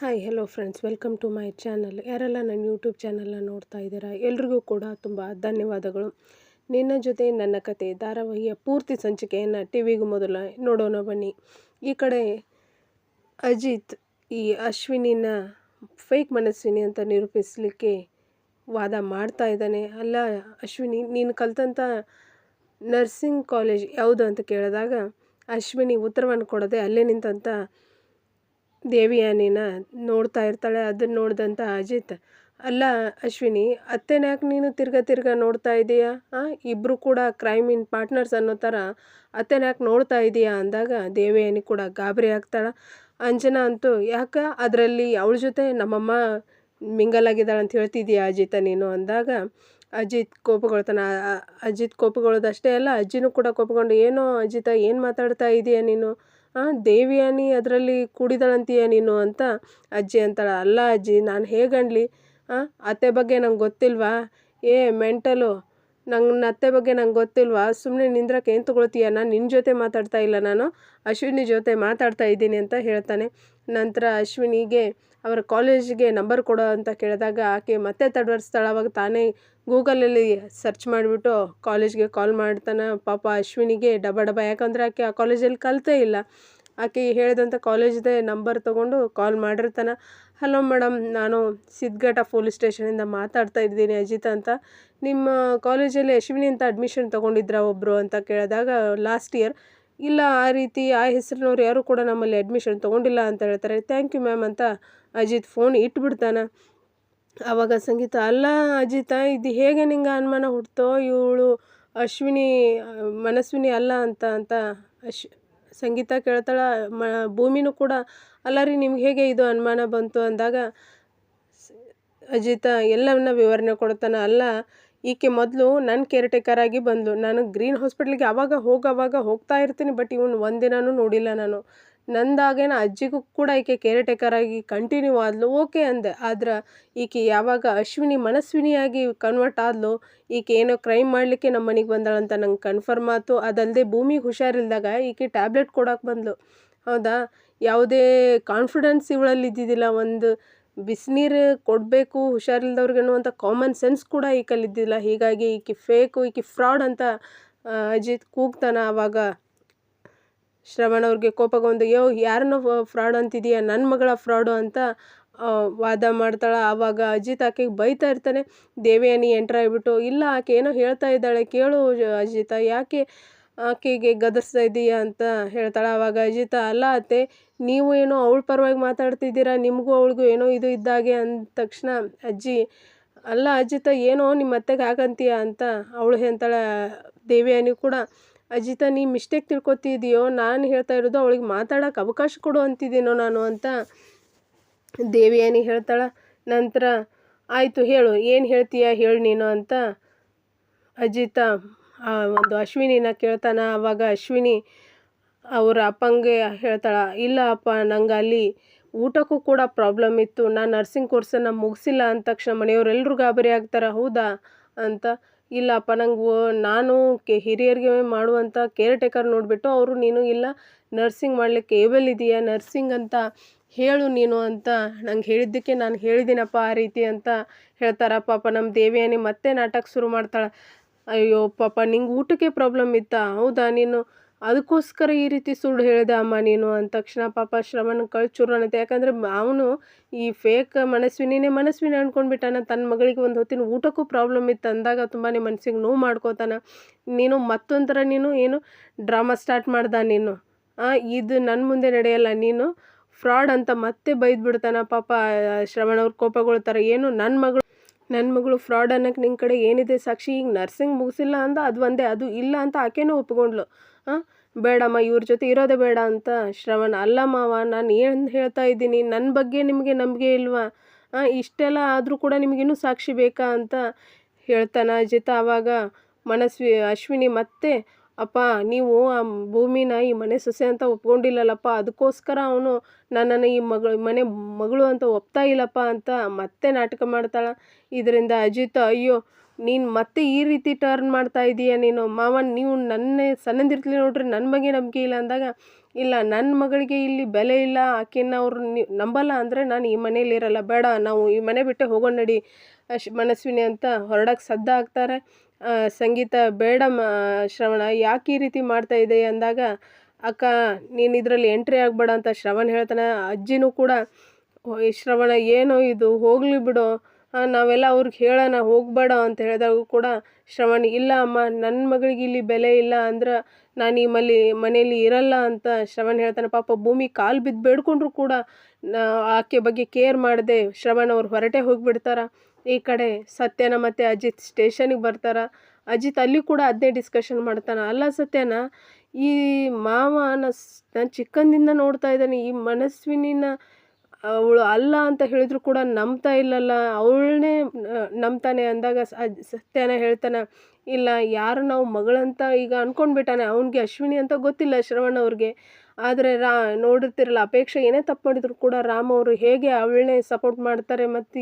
Hi hello friends welcome to my channel ಯಾರೆಲ್ಲ ನನ್ನ YouTube ಚಾನಲ್ನ ನೋಡ್ತಾ ಇದ್ದೀರಾ, ಎಲ್ರಿಗೂ ಕೂಡ ತುಂಬ ಧನ್ಯವಾದಗಳು. ನಿನ್ನ ಜೊತೆ ನನ್ನ ಕತೆ ಧಾರಾವಾಹಿಯ ಪೂರ್ತಿ ಸಂಚಿಕೆಯನ್ನು ಟಿ ವಿಗೂ ಮೊದಲ ನೋಡೋಣ ಬನ್ನಿ. ಈ ಕಡೆ ಅಜಿತ್ ಈ ಅಶ್ವಿನಿನ ಫೇಕ್ ಮನಸ್ವಿನಿ ಅಂತ ನಿರೂಪಿಸಲಿಕ್ಕೆ ವಾದ ಮಾಡ್ತಾ ಇದ್ದಾನೆ. ಅಲ್ಲ ಅಶ್ವಿನಿ, ನೀನು ಕಲ್ತಂಥ ನರ್ಸಿಂಗ್ ಕಾಲೇಜ್ ಯಾವುದು ಅಂತ ಕೇಳಿದಾಗ, ಅಶ್ವಿನಿ ಉತ್ತರವನ್ನು ಕೊಡದೆ ಅಲ್ಲೇ ನಿಂತಂಥ ದೇವಿಯಾನಿನ ನೋಡ್ತಾ ಇರ್ತಾಳೆ ಅದನ್ನು ನೋಡಿದಂಥ ಅಜಿತ್, ಅಲ್ಲ ಅಶ್ವಿನಿ ಅತ್ತೆನ್ಯಾಕೆ ನೀನು ತಿರ್ಗ ತಿರ್ಗ ನೋಡ್ತಾ ಇದೀಯಾ? ಇಬ್ಬರು ಕೂಡ ಕ್ರೈಮ್ ಇನ್ ಪಾರ್ಟ್ನರ್ಸ್ ಅನ್ನೋ ಥರ ಅತ್ತೆನ್ಯಾಕೆ ನೋಡ್ತಾ ಇದೀಯಾ? ಅಂದಾಗ ದೇವಿಯಾನಿ ಕೂಡ ಗಾಬರಿ ಆಗ್ತಾಳೆ. ಅಂಜನಾ ಅಂತೂ, ಯಾಕ? ಅದರಲ್ಲಿ ಅವಳ ಜೊತೆ ನಮ್ಮಮ್ಮ ಮಿಂಗಲ್ ಆಗಿದ್ದಾಳೆ ಅಂತ ಹೇಳ್ತಿದ್ದೀಯಾ ಅಜಿತ ನೀನು? ಅಂದಾಗ, ಅಜಿತ್ ಕೋಪಗೊಳ್ತಾನೆ ಅಜಿತ್ ಕೋಪಗೊಳ್ಳೋದಷ್ಟೇ ಅಲ್ಲ, ಅಜ್ಜಿನೂ ಕೂಡ ಕೋಪಗೊಂಡು, ಏನೋ ಅಜಿತ, ಏನು ಮಾತಾಡ್ತಾ ಇದೀಯ ನೀನು? ದೇವಿಯಾನಿ ಅದರಲ್ಲಿ ಕೂಡಿದಳಂತೀಯ ನೀನು ಅಂತ ಅಜ್ಜಿ ಅಂತಾಳೆ. ಅಲ್ಲ ಅಜ್ಜಿ, ನಾನು ಹೇಗಂಡ್ಲಿ ಹಾಂ ಅತ್ತೆ ಬಗ್ಗೆ ನಂಗೆ ಗೊತ್ತಿಲ್ವಾ? ಏ, ಮೆಂಟಲು ನನ್ನ ಅತ್ತೆ ಬಗ್ಗೆ ನಂಗೆ ಗೊತ್ತಿಲ್ವಾ? ಸುಮ್ಮನೆ ನಿಂದ್ರಕ್ಕೆ ಏನು ತೊಗೊಳ್ತೀಯ? ನಾನು ನಿನ್ನ ಜೊತೆ ಮಾತಾಡ್ತಾ ಇಲ್ಲ ನಾನು. ಅಶ್ವಿನಿ ಜೊತೆ ಮಾತಾಡ್ತಾ ಇದ್ದೀನಿ ಅಂತ ಹೇಳ್ತಾನೆ. ನಂತರ ಅಶ್ವಿನಿಗೆ ಅವರ ಕಾಲೇಜಿಗೆ ನಂಬರ್ ಕೊಡು ಅಂತ ಕೇಳಿದಾಗ ಆಕೆ ಮತ್ತೆ ತಡವರಿಸ್ತಾಳೆ ಅವಾಗ ತಾನೇ ಗೂಗಲಲ್ಲಿ ಸರ್ಚ್ ಮಾಡಿಬಿಟ್ಟು ಕಾಲೇಜ್ಗೆ ಕಾಲ್ ಮಾಡ್ತಾನೆ. ಪಾಪ ಅಶ್ವಿನಿಗೆ ಡಬ ಡಬ ಯಾಕಂದರೆ ಆಕೆ ಆ ಕಾಲೇಜಲ್ಲಿ ಕಲಿತೇ ಇಲ್ಲ. ಆಕೆ ಹೇಳಿದಂಥ ಕಾಲೇಜ್ದೇ ನಂಬರ್ ತೊಗೊಂಡು ಕಾಲ್ ಮಾಡಿರ್ತಾನೆ. ಹಲೋ ಮೇಡಮ್, ನಾನು ಸಿದ್ಘಟ್ಟ ಪೊಲೀಸ್ ಸ್ಟೇಷನಿಂದ ಮಾತಾಡ್ತಾ ಇದ್ದೀನಿ ಅಜಿತ್ ಅಂತ. ನಿಮ್ಮ ಕಾಲೇಜಲ್ಲಿ ಅಶ್ವಿನಿ ಅಂತ ಅಡ್ಮಿಷನ್ ತೊಗೊಂಡಿದ್ರ ಒಬ್ಬರು ಅಂತ ಕೇಳಿದಾಗ, ಲಾಸ್ಟ್ ಇಯರ್ ಇಲ್ಲ, ಆ ರೀತಿ ಆ ಹೆಸರಿನವ್ರು ಯಾರೂ ಕೂಡ ನಮ್ಮಲ್ಲಿ ಅಡ್ಮಿಷನ್ ತೊಗೊಂಡಿಲ್ಲ ಅಂತ ಹೇಳ್ತಾರೆ. ಥ್ಯಾಂಕ್ ಯು ಮ್ಯಾಮ್ ಅಂತ ಅಜಿತ್ ಫೋನ್ ಇಟ್ಬಿಡ್ತಾನೆ. ಆವಾಗ ಸಂಗೀತ, ಅಲ್ಲ ಅಜಿತ, ಇದು ಹೇಗೆ ನಿಂಗೆ ಅನುಮಾನ ಹುಡ್ತೋ ಇವಳು ಅಶ್ವಿನಿ, ಮನಸ್ವಿನಿ ಅಲ್ಲ ಅಂತ ಅಂತ ಅಶ್ ಸಂಗೀತ ಕೇಳ್ತಾಳ. ಮ, ಭೂಮಿನೂ ಕೂಡ ಅಲ್ಲ ರೀ, ನಿಮ್ಗೆ ಹೇಗೆ ಇದು ಅನುಮಾನ ಬಂತು? ಅಂದಾಗ ಅಜಿತ, ಎಲ್ಲವನ್ನ ವಿವರಣೆ ಕೊಡ್ತಾನೆ. ಅಲ್ಲ ಈಕೆ ಮೊದಲು ನನ್ನ ಕೇರ್ ಟೇಕರ್ ಆಗಿ ಬಂದಳು ನಾನು ಗ್ರೀನ್ ಹಾಸ್ಪಿಟ್ಲಿಗೆ ಆವಾಗ ಹೋಗೋವಾಗ ಹೋಗ್ತಾ ಇರ್ತೀನಿ, ಬಟ್ ಇವನು ಒಂದಿನೂ ನೋಡಿಲ್ಲ ನಾನು. ನಂದಾಗೇನ ಅಜ್ಜಿಗೂ ಕೂಡ ಈಕೆ ಕೇರ್ ಟೇಕರ್ ಆಗಿ ಕಂಟಿನ್ಯೂ ಆದ್ಲು. ಓಕೆ ಅಂದೆ. ಆದ್ರೆ ಈಕೆ ಯಾವಾಗ ಅಶ್ವಿನಿ ಮನಸ್ವಿನಿಯಾಗಿ ಕನ್ವರ್ಟ್ ಆದ್ಲು, ಈಕೆ ಏನೋ ಕ್ರೈಮ್ ಮಾಡಲಿಕ್ಕೆ ನಮ್ಮ ಮನೆಗೆ ಬಂದಾಳಂತ ನಂಗೆ ಕನ್ಫರ್ಮ್ ಆಯ್ತು ಅದಲ್ಲದೆ ಭೂಮಿಗೆ ಹುಷಾರಿಲ್ದಾಗ ಈಕೆ ಟ್ಯಾಬ್ಲೆಟ್ ಕೊಡೋಕೆ ಬಂದಳು ಹೌದಾ? ಯಾವುದೇ ಕಾನ್ಫಿಡೆನ್ಸ್ ಇವಳಲ್ಲಿ ಇದ್ದಿದ್ದಿಲ್ಲ. ಒಂದು ಬಿಸಿನೀರು ಕೊಡಬೇಕು, ಹುಷಾರಿಲ್ದವ್ರಿಗೆ ಅನ್ನುವಂಥ ಕಾಮನ್ ಸೆನ್ಸ್ ಕೂಡ ಈ ಇದ್ದಿಲ್ಲ ಹೀಗಾಗಿ ಈಕೆ ಫೇಕು ಈಕೆ ಫ್ರಾಡ್ ಅಂತ ಅಜಿತ್ ಕೂಗ್ತಾನ ಆವಾಗ ಶ್ರವಣ್ ಅವ್ರಿಗೆ ಕೋಪಗೊಂಡು, ಯೋ, ಯಾರನ್ನೋ ಫ್ರಾಡ್ ಅಂತಿದೀಯ? ನನ್ನ ಮಗಳ ಫ್ರಾಡು ಅಂತ ವಾದ ಮಾಡ್ತಾಳೆ. ಆವಾಗ ಅಜಿತ್ ಆಕೆಗೆ ಬೈತಾ ಇರ್ತಾನೆ ದೇವಯಾನಿ ಎಂಟ್ರ್ ಆಗಿಬಿಟ್ಟು. ಇಲ್ಲ, ಆಕೆ ಏನೋ ಹೇಳ್ತಾ ಇದ್ದಾಳೆ, ಕೇಳು ಅಜಿತ, ಯಾಕೆ ಆಕೆಗೆ ಗದರಿಸ್ತಾ ಇದ್ದೀಯ ಅಂತ ಹೇಳ್ತಾಳೆ. ಆವಾಗ ಅಜಿತ, ಅಲ್ಲ ಅತ್ತೆ, ನೀವು ಏನೋ ಅವಳ ಪರವಾಗಿ ಮಾತಾಡ್ತಿದ್ದೀರಾ? ನಿಮಗೂ ಅವಳಿಗೂ ಏನೋ ಇದು ಇದ್ದಾಗೆ ಅಂದ ತಕ್ಷಣ ಅಜ್ಜಿ, ಅಲ್ಲ ಅಜಿತ, ಏನೋ ನಿಮ್ಮ ಅತ್ತೆಗೆ ಹಾಕಂತೀಯ ಅಂತ ಅವಳು ಹೇಳ್ತಾಳೆ. ದೇವಿಯಾನಿ ಕೂಡ, ಅಜಿತ, ನೀ ಮಿಸ್ಟೇಕ್ ತಿಳ್ಕೊತಿದೀಯೋ? ನಾನು ಹೇಳ್ತಾ ಇರೋದು ಅವಳಿಗೆ ಮಾತಾಡೋಕೆ ಅವಕಾಶ ಕೊಡು ಅಂತಿದ್ದೀನೋ ನಾನು ಅಂತ ದೇವಿಯಾನಿ ಹೇಳ್ತಾಳೆ. ನಂತರ, ಆಯಿತು ಹೇಳು, ಏನು ಹೇಳ್ತೀಯ? ಹೇಳು ನೀನು ಅಂತ ಅಜಿತ ಒಂದು ಅಶ್ವಿನಿನ ಕೇಳ್ತಾನೆ ಆವಾಗ ಅಶ್ವಿನಿ ಅವರ ಅಪ್ಪಂಗೆ ಹೇಳ್ತಾಳ ಇಲ್ಲ ಅಪ್ಪ ನಂಗೆ ಅಲ್ಲಿ ಊಟಕ್ಕೂ ಕೂಡ ಪ್ರಾಬ್ಲಮ್ ಇತ್ತು ನಾನು ನರ್ಸಿಂಗ್ ಕೋರ್ಸನ್ನು ಮುಗಿಸಿಲ್ಲ ಅಂದ ತಕ್ಷಣ ಮನೆಯವರೆಲ್ಲರೂ ಗಾಬರಿ ಆಗ್ತಾರೆ, ಹೌದಾ? ಅಂತ, ಇಲ್ಲಪ್ಪ, ನಂಗೆ ನಾನು ಕೆ ಹಿರಿಯರಿಗೆ ಮಾಡುವಂಥ ಕೇರ್ ಟೇಕರ್ ನೋಡಿಬಿಟ್ಟು ಅವರು, ನೀನು ಇಲ್ಲ ನರ್ಸಿಂಗ್ ಮಾಡಲಿಕ್ಕೆ ಏಬಲ್ ಇದೆಯಾ? ನರ್ಸಿಂಗ್ ಅಂತ ಹೇಳು ನೀನು ಅಂತ ನಂಗೆ ಹೇಳಿದ್ದಕ್ಕೆ ನಾನು ಹೇಳಿದ್ದೀನಪ್ಪ, ಆ ರೀತಿ ಅಂತ ಹೇಳ್ತಾರಪ್ಪ ನಮ್ಮ ದೇವಿಯಾನಿ ಮತ್ತೆ ನಾಟಕ ಶುರು ಮಾಡ್ತಾಳೆ. ಅಯ್ಯೋ, ಪಾಪ, ನಿಂಗೆ ಊಟಕ್ಕೆ ಪ್ರಾಬ್ಲಮ್ ಇತ್ತಾ? ಹೌದಾ ನೀನು? ಅದಕ್ಕೋಸ್ಕರ ಈ ರೀತಿ ಸುಳ್ಳು ಹೇಳಿದೆ ಅಮ್ಮ ನೀನು ಅಂದ ತಕ್ಷಣ ಪಾಪ ಶ್ರವಣ ಕಳ್ಚೂರು ಅನ್ನತ್ತೆ. ಯಾಕಂದರೆ ಅವನು ಈ ಫೇಕ್ ಮನಸ್ವಿನೇ ಮನಸ್ವಿನಿ ಅಂದ್ಕೊಂಡ್ಬಿಟ್ಟಾನ ತನ್ನ ಮಗಳಿಗೆ ಒಂದು ಹೊತ್ತಿನ ಊಟಕ್ಕೂ ಪ್ರಾಬ್ಲಮ್ ಇತ್ತು ಅಂದಾಗ ತುಂಬಾ ಮನಸ್ಸಿಗೆ ನೋವು ಮಾಡ್ಕೋತಾನೆ. ನೀನು ಮತ್ತೊಂಥರ ನೀನು ಏನು ಡ್ರಾಮಾ ಸ್ಟಾರ್ಟ್ ಮಾಡ್ದ ನೀನು? ಇದು ನನ್ನ ಮುಂದೆ ನಡೆಯಲ್ಲ, ನೀನು ಫ್ರಾಡ್ ಅಂತ ಮತ್ತೆ ಬೈದ್ಬಿಡ್ತಾನ ಪಾಪ ಶ್ರವಣ್ ಅವ್ರು ಕೋಪಗೊಳ್ತಾರೆ. ಏನು ನನ್ನ ಮಗಳು ನನ್ನ ಮಗಳು ಫ್ರಾಡ್ ಅನ್ನೋಕ್ಕೆ ನಿನ್ನ ಕಡೆ ಏನಿದೆ ಸಾಕ್ಷಿ? ಈಗ ನರ್ಸಿಂಗ್ ಮುಗಿಸಿಲ್ಲ ಅಂದ, ಅದು ಒಂದೇ, ಅದು ಇಲ್ಲ ಅಂತ ಆಕೆನೂ ಒಪ್ಕೊಂಡ್ಲು ಹಾಂ ಬೇಡಮ್ಮ, ಇವ್ರ ಜೊತೆ ಇರೋದೇ ಬೇಡ ಅಂತ. ಶ್ರವಣ, ಅಲ್ಲ ಮಾವ, ನಾನು ಏನು ಹೇಳ್ತಾ ಇದ್ದೀನಿ? ನನ್ನ ಬಗ್ಗೆ ನಿಮಗೆ ನಂಬಿಕೆ ಇಲ್ವಾ? ಇಷ್ಟೆಲ್ಲ ಆದರೂ ಕೂಡ ನಿಮಗಿನ್ನೂ ಸಾಕ್ಷಿ ಬೇಕಾ ಅಂತ ಹೇಳ್ತಾನ ಅಜಿತ ಆವಾಗ ಮನಸ್ವಿ, ಅಶ್ವಿನಿ ಮತ್ತೆ ಅಪ್ಪ ನೀವು ಆ ಭೂಮಿನ ಈ ಮನೆ ಸೊಸೆ ಅಂತ ಒಪ್ಕೊಂಡಿಲ್ಲಲ್ಲಪ್ಪ ಅದಕ್ಕೋಸ್ಕರ ಅವನು ನನ್ನನ್ನು ಈ ಮಗಳು ಮನೆ ಮಗಳು ಅಂತ ಒಪ್ತಾ ಇಲ್ಲಪ್ಪ ಅಂತ ಮತ್ತೆ ನಾಟಕ ಮಾಡ್ತಾಳೆ. ಇದರಿಂದ ಅಜಿತ್ ಅಯ್ಯೋ ನೀನು ಮತ್ತೆ ಈ ರೀತಿ ಟರ್ನ್ ಮಾಡ್ತಾ ಇದೀಯ ನೀನು? ಮಾವ ನೀವು ನನ್ನ ಸಣ್ಣದಿರ್ಲಿ ನೋಡ್ರಿ ನನ್ನ ಬಗ್ಗೆ ನಂಬಿಕೆ ಇಲ್ಲ ಅಂದಾಗ. ಇಲ್ಲ ನನ್ನ ಮಗಳಿಗೆ ಇಲ್ಲಿ ಬೆಲೆ ಇಲ್ಲ. ಆಕೆನ ಅವ್ರು ನಂಬಲ್ಲ ಅಂದರೆ ನಾನು ಈ ಮನೇಲಿ ಇರಲ್ಲ. ಬೇಡ ನಾವು ಈ ಮನೆ ಬಿಟ್ಟೆ ಹೋಗೋಣ ನಡಿ. ಮನಸ್ವಿನಿ ಅಂತ ಹೊರಡಕ್ಕೆ ಸದ್ದಾಗ್ತಾರೆ ಆ, ಸಂಗೀತ ಬೇಡ ಮ, ಶ್ರವಣ, ಯಾಕೆ ಈ ರೀತಿ ಮಾಡ್ತಾ ಇದೆ ಅಂದಾಗ, ಅಕ್ಕ, ನೀನು ಇದರಲ್ಲಿ ಎಂಟ್ರಿ ಆಗಬೇಡ ಅಂತ ಶ್ರವಣ್ ಹೇಳ್ತಾನೆ. ಅಜ್ಜಿನೂ ಕೂಡ ಶ್ರವಣ, ಏನೋ ಇದು, ಹೋಗಲಿ ಬಿಡು. ನಾವೆಲ್ಲ ಅವ್ರಿಗೆ ಹೇಳೋಣ, ಹೋಗಬೇಡ ಅಂತ ಹೇಳಿದಾಗ ಕೂಡ ಶ್ರವಣ್, ಇಲ್ಲ ಅಮ್ಮ ನನ್ನ ಮಗಳಿಗೆ ಇಲ್ಲಿ ಬೆಲೆ ಇಲ್ಲ ಅಂದ್ರೆ ನಾನು ಈ ಮನೆಯಲ್ಲಿ ಇರಲ್ಲ ಅಂತ ಶ್ರವಣ್ ಹೇಳ್ತಾನೆ. ಪಾಪ ಭೂಮಿ ಕಾಲು ಬಿದ್ದು ಬೇಡ್ಕೊಂಡ್ರು ಕೂಡ ಆಕೆ ಬಗ್ಗೆ ಕೇರ್ ಮಾಡದೆ. ಶ್ರವಣ್ ಅವ್ರು ಹೊರಟೆ ಹೋಗಿಬಿಡ್ತಾರ. ಈ ಕಡೆ ಸತ್ಯನ ಮತ್ತು ಅಜಿತ್ ಸ್ಟೇಷನಿಗೆ ಬರ್ತಾರ. ಅಜಿತ್ ಅಲ್ಲಿ ಕೂಡ ಅದನ್ನೇ ಡಿಸ್ಕಷನ್ ಮಾಡ್ತಾನೆ. ಅಲ್ಲ ಸತ್ಯನ, ಈ ಮಾವ ನಾನು ನಾನು ಚಿಕ್ಕಂದಿಂದ ನೋಡ್ತಾ ಇದ್ದಾನೆ. ಈ ಮನಸ್ವಿನಿನ ಅವಳು ಅಲ್ಲ ಅಂತ ಹೇಳಿದ್ರು ಕೂಡ ನಂಬ್ತಾ ಇಲ್ಲಲ್ಲ. ಅವಳನ್ನೇ ನಂಬ್ತಾನೆ ಅಂದಾಗ ಸತ್ಯನ ಹೇಳ್ತಾನೆ, ಇಲ್ಲ, ಯಾರು ನಾವು ಮಗಳಂತ ಈಗ ಅಂದ್ಕೊಂಡ್ಬಿಟ್ಟಾನೆ ಅವನಿಗೆ ಅಶ್ವಿನಿ ಅಂತ ಗೊತ್ತಿಲ್ಲ ಶ್ರವಣ ಅವ್ರಿಗೆ. ಆದರೆ ರಾ, ನೋಡಿರ್ತಿರಲ್ಲ, ಅಪೇಕ್ಷೆ ಏನೇ ತಪ್ಪು ಮಾಡಿದ್ರು ಕೂಡ ರಾಮ್ ಅವರು ಹೇಗೆ ಅವಳನ್ನೇ ಸಪೋರ್ಟ್ ಮಾಡ್ತಾರೆ ಮತ್ತು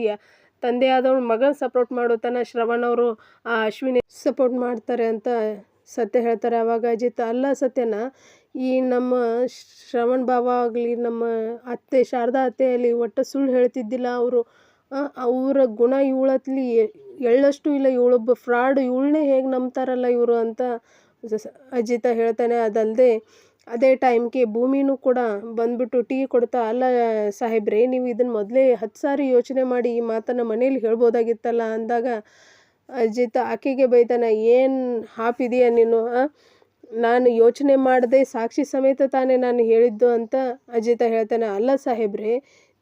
ತಂದೆ ಆದವ್ರು ಮಗನ ಸಪೋರ್ಟ್ ಮಾಡೋ ತನ ಶ್ರವಣ್ ಅವರು, ಆ ಅಶ್ವಿನಿ ಸಪೋರ್ಟ್ ಮಾಡ್ತಾರೆ ಅಂತ ಸತ್ಯ ಹೇಳ್ತಾರೆ. ಅವಾಗ ಅಜಿತ್, ಅಲ್ಲ ಸತ್ಯನ ಈ ನಮ್ಮ ಶ್ರವಣ್ ಬಾವ ಆಗಲಿ, ನಮ್ಮ ಅತ್ತೆ ಶಾರದಾ ಅತ್ತೆಯಲ್ಲಿ ಒಟ್ಟು ಸುಳ್ಳು ಹೇಳ್ತಿದ್ದಿಲ್ಲ ಅವರು. ಅವರ ಗುಣ ಇವಳತ್ಲಿ ಎಳ್ಳಷ್ಟು ಇಲ್ಲ. ಇವಳೊಬ್ಬ ಫ್ರಾಡ್ ಇವಳನ್ನೇ ಹೇಗೆ ನಂಬ್ತಾರಲ್ಲ ಇವರು ಅಂತ ಅಜಿತ ಹೇಳ್ತಾನೆ. ಅದಲ್ಲದೆ ಅದೇ ಟೈಮ್ಗೆ ಭೂಮಿನೂ ಕೂಡ ಬಂದ್ಬಿಟ್ಟು ಟೀ ಕೊಡ್ತಾ, ಅಲ್ಲ ಸಾಹೇಬ್ರೆ, ನೀವು ಇದನ್ನು ಮೊದಲೇ ಹತ್ತು ಸಾರಿ ಯೋಚನೆ ಮಾಡಿ ಈ ಮಾತನ್ನು ಮನೇಲಿ ಹೇಳ್ಬೋದಾಗಿತ್ತಲ್ಲ ಅಂದಾಗ, ಅಜಿತ ಆಕೆಗೆ ಬೈತಾನೆ, ಏನು ಹಾಪಿದೀಯ ನೀನು? ನಾನು ಯೋಚನೆ ಮಾಡದೆ ಸಾಕ್ಷಿ ಸಮೇತ ತಾನೇ ನಾನು ಹೇಳಿದ್ದು ಅಂತ ಅಜಿತ ಹೇಳ್ತಾನೆ. ಅಲ್ಲ ಸಾಹೇಬ್ರೆ,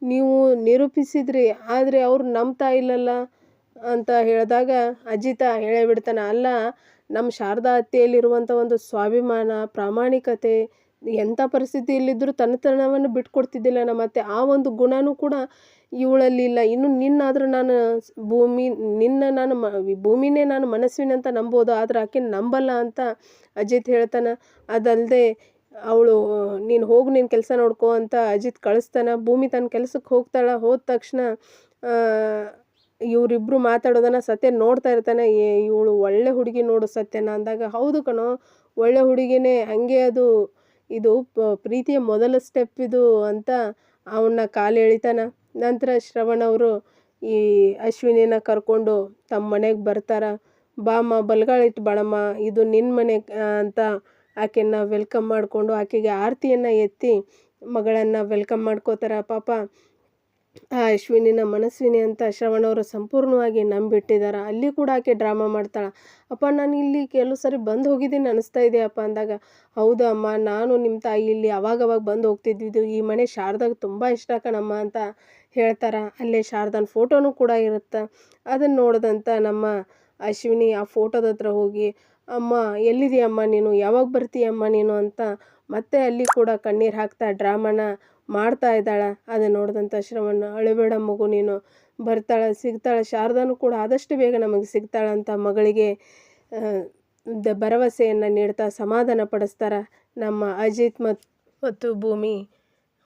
ನೀವು ನಿರೂಪಿಸಿದ್ರಿ, ಆದರೆ ಅವ್ರು ನಂಬ್ತಾ ಇಲ್ಲಲ್ಲ? ಅಂತ ಹೇಳಿದಾಗ ಅಜಿತ ಹೇಳೇ ಬಿಡ್ತಾನೆ. ಅಲ್ಲ ನಮ್ಮ ಶಾರದಾ ಅತ್ತೆಯಲ್ಲಿರುವಂಥ ಒಂದು ಸ್ವಾಭಿಮಾನ, ಪ್ರಾಮಾಣಿಕತೆ, ಎಂಥ ಪರಿಸ್ಥಿತಿಯಲ್ಲಿದ್ದರೂ ತನ್ನತನವನ್ನು ಬಿಟ್ಕೊಡ್ತಿದ್ದಿಲ್ಲ ನಮ್ಮ ಅತ್ತೆ ಆ ಒಂದು ಗುಣನೂ ಕೂಡ ಇವಳಲ್ಲಿ ಇಲ್ಲ. ಇನ್ನು ನಿನ್ನಾದರೂ ನಾನು ಭೂಮಿ, ನಿನ್ನ ನಾನು ಮ, ಭೂಮಿನೇ ನಾನು ಮನಸ್ಸಿನಂತ ನಂಬೋದು, ಆದರೆ ಆಕೆ ನಂಬಲ್ಲ ಅಂತ ಅಜಿತ್ ಹೇಳ್ತಾನೆ. ಅದಲ್ಲದೆ ಅವಳು, ನೀನು ಹೋಗಿ ನಿನ್ನ ಕೆಲಸ ನೋಡ್ಕೋ ಅಂತ ಅಜಿತ್ ಕಳಿಸ್ತಾನೆ. ಭೂಮಿ ತನ್ನ ಕೆಲಸಕ್ಕೆ ಹೋಗ್ತಾಳೆ, ಹೋದ ತಕ್ಷಣ ಇವರಿಬ್ಬರು ಮಾತಾಡೋದನ್ನು ಸತ್ಯ ನೋಡ್ತಾ ಇರ್ತಾನೆ. ಇವಳು ಒಳ್ಳೆ ಹುಡುಗಿ ನೋಡು ಸತ್ಯನ ಅಂದಾಗ, ಹೌದು ಕಣೋ, ಒಳ್ಳೆ ಹುಡುಗಿನೇ, ಹಂಗೆ ಅದು, ಇದು ಪ್ರೀತಿಯ ಮೊದಲ ಸ್ಟೆಪ್ ಇದು ಅಂತ ಅವನ್ನ ಕಾಲು ಎಳಿತಾನೆ. ನಂತರ ಶ್ರವಣ್ ಅವರು ಈ ಅಶ್ವಿನಿನ ಕರ್ಕೊಂಡು ತಮ್ಮ ಮನೆಗೆ ಬರ್ತಾರ. ಬಾಮ್ಮ ಬಲ್ಗಾಳಿಟ್ಟು ಬಾಳಮ್ಮ, ಇದು ನಿನ್ನ ಮನೆ ಅಂತ ಆಕೆನ ವೆಲ್ಕಮ್ ಮಾಡಿಕೊಂಡು ಆಕೆಗೆ ಆರತಿಯನ್ನು ಎತ್ತಿ ಮಗಳನ್ನು ವೆಲ್ಕಮ್ ಮಾಡ್ಕೋತಾರ. ಪಾಪ ಆ ಅಶ್ವಿನಿನ ಮನಸ್ವಿನಿ ಅಂತ ಶ್ರವಣವರು ಸಂಪೂರ್ಣವಾಗಿ ನಂಬಿಟ್ಟಿದ್ದಾರೆ ಅಲ್ಲಿ ಕೂಡ ಆಕೆ ಡ್ರಾಮಾ ಮಾಡ್ತಾಳೆ. ಅಪ್ಪ, ನಾನು ಇಲ್ಲಿ ಕೆಲವು ಸರಿ ಬಂದು ಹೋಗಿದ್ದೀನಿ ಅನಿಸ್ತಾ ಇದೆಯಪ್ಪ ಅಂದಾಗ ಹೌದು ಅಮ್ಮ ನಾನು ನಿಮ್ಮ ತಾಯಿ ಇಲ್ಲಿ ಅವಾಗವಾಗ ಬಂದು ಹೋಗ್ತಿದ್ದಿದ್ದು ಈ ಮನೆ ಶಾರದಾಗ ತುಂಬ ಇಷ್ಟ ಕಣಮ್ಮ ಅಂತ ಹೇಳ್ತಾರೆ. ಅಲ್ಲೇ ಶಾರದನ ಫೋಟೋನು ಕೂಡ ಇರುತ್ತೆ. ಅದನ್ನು ನೋಡಿದಂಥ ನಮ್ಮ ಅಶ್ವಿನಿ ಆ ಫೋಟೋದ ಹೋಗಿ, ಅಮ್ಮ, ಎಲ್ಲಿದೆಯಮ್ಮ ನೀನು? ಯಾವಾಗ ಬರ್ತೀಯಮ್ಮ ನೀನು? ಅಂತ ಮತ್ತೆ ಅಲ್ಲಿ ಕೂಡ ಕಣ್ಣೀರು ಹಾಕ್ತಾ ಡ್ರಾಮಾನ ಮಾಡ್ತಾ ಇದ್ದಾಳೆ. ಅದನ್ನು ನೋಡಿದಂಥ ಶ್ರವಣ, ಅಳಬೇಡ ಮಗು ನೀನು, ಬರ್ತಾಳೆ, ಸಿಗ್ತಾಳೆ, ಶಾರದಾನು ಕೂಡ ಆದಷ್ಟು ಬೇಗ ನಮಗೆ ಸಿಗ್ತಾಳೆ ಅಂತ ಮಗಳಿಗೆ ದ ಭರವಸೆಯನ್ನು ನೀಡ್ತಾ ಸಮಾಧಾನ ಪಡಿಸ್ತಾರೆ ನಮ್ಮ ಅಜಿತ್ ಮತ್ತು ಮತ್ತು ಭೂಮಿ.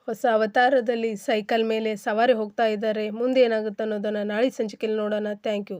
ಹೊಸ ಅವತಾರದಲ್ಲಿ ಸೈಕಲ್ ಮೇಲೆ ಸವಾರಿ ಹೋಗ್ತಾ ಇದ್ದಾರೆ. ಮುಂದೆ ಏನಾಗುತ್ತೆ ಅನ್ನೋದನ್ನು ನಾಳೆ ಸಂಚಿಕೆಯಲ್ಲಿ ನೋಡೋಣ. Thank you.